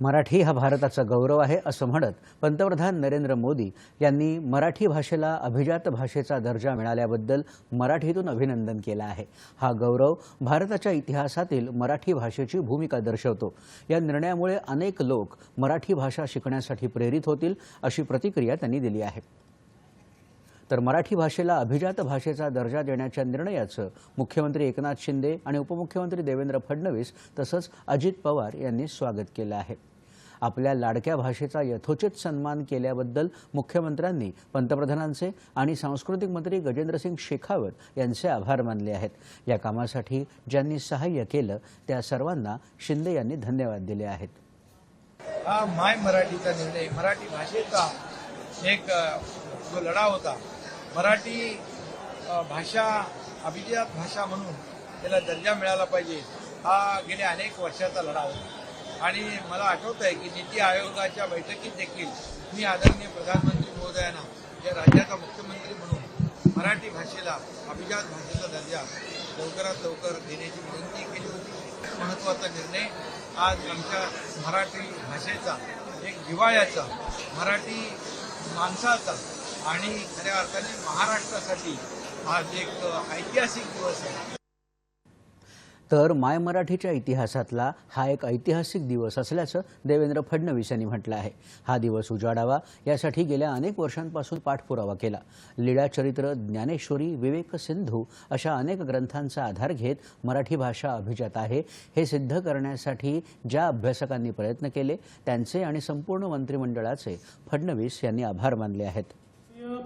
मराठी हा भारताचा गौरव आहे असं म्हणत पंतप्रधान नरेंद्र मोदी यांनी मराठी भाषेला अभिजात भाषेचा दर्जा मिळाल्याबद्दल मराठीतून अभिनंदन केलं आहे. हा गौरव भारताच्या इतिहासातील मराठी भाषेची भूमिका दर्शवतो. या निर्णयामुळे अनेक लोक मराठी भाषा शिकण्यासाठी प्रेरित होतील अशी प्रतिक्रिया त्यांनी दिली आहे. तर मराठी भाषेला अभिजात भाषेचा दर्जा देण्याच्या निर्णयाचं मुख्यमंत्री एकनाथ शिंदे आणि उपमुख्यमंत्री देवेंद्र फडणवीस तसंच अजित पवार यांनी स्वागत केलं आहे. आपल्या लाडक्या भाषेचा यथोचित सन्मान केल्याबद्दल मुख्यमंत्र्यांनी पंतप्रधानांचे आणि सांस्कृतिक मंत्री गजेंद्रसिंग शेखावत यांचे आभार मानले आहेत. या कामासाठी ज्यांनी सहाय्य केलं त्या सर्वांना शिंदे यांनी धन्यवाद दिले आहेत. हा माय मराठीचा निर्णय मराठी भाषेचा एक जो लढा होता मराठी भाषा अभिजात भाषा म्हणून त्याला दर्जा मिळाला पाहिजे हा गेल्या अनेक वर्षाचा लढा होता आणि मला आठवत आहे की नीती आयोगाच्या बैठकीत देखील मी आदरणीय प्रधानमंत्री महोदयांना या राज्याचा मुख्यमंत्री म्हणून मराठी भाषेला अभिजात भाषेचा दर्जा लवकरात लवकर देण्याची विनंती केली होती महत्त्वाचा निर्णय. आज आमच्या मराठी भाषेचा एक जिवाळ्याचा मराठी माणसाचा आणि खऱ्या अर्थाने महाराष्ट्रासाठी आज एक ऐतिहासिक दिवस आहे. तर माय मराठीच्या इतिहासातला हा एक ऐतिहासिक दिवस असल्याचं देवेंद्र फडणवीस यांनी म्हटलं आहे. हा दिवस उजाडावा यासाठी गेल्या अनेक वर्षांपासून पाठपुरावा केला. लीळाचरित्र ज्ञानेश्वरी विवेक सिंधू अशा अनेक ग्रंथांचा आधार घेत मराठी भाषा अभिजात आहे. हे सिद्ध करण्यासाठी ज्या अभ्यासकांनी प्रयत्न केले त्यांचे आणि संपूर्ण मंत्रिमंडळाचे फडणवीस यांनी आभार मानले आहेत.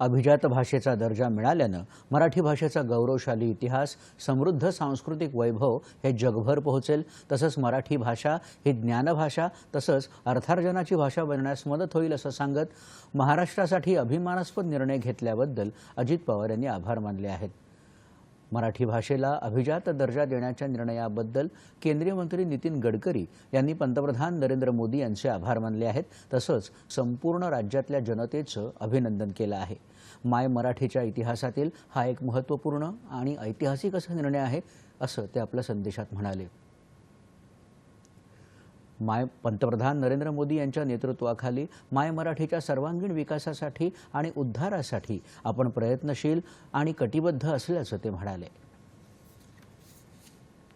अभिजात भाषेचा दर्जा मिळाल्यानं मराठी भाषेचा गौरवशाली इतिहास समृद्ध सांस्कृतिक वैभव हे जगभर पोहोचेल. तसंच मराठी भाषा ही ज्ञानभाषा तसंच अर्थार्जनाची भाषा बनण्यास मदत होईल असं सांगत महाराष्ट्रासाठी अभिमानास्पद निर्णय घेतल्याबद्दल अजित पवार यांनी आभार मानले आहेत. मराठी भाषेला अभिजात दर्जा देण्याच्या निर्णयाबद्दल केंद्रीय मंत्री नितीन गडकरी यांनी पंतप्रधान नरेंद्र मोदी यांचे आभार मानले आहेत. तसंच संपूर्ण राज्यातल्या जनतेचं अभिनंदन केलं आहे. माय मराठीच्या इतिहासातील हा एक महत्त्वपूर्ण आणि ऐतिहासिक असा निर्णय आहे असं ते आपल्या संदेशात म्हणाले. माय पंतप्रधान नरेंद्र मोदी यांच्या नेतृत्वाखाली माय मराठीच्या सर्वांगीण विकासासाठी आणि उद्धारासाठी आपण प्रयत्नशील आणि कटिबद्ध असल्याचं ते म्हणाले.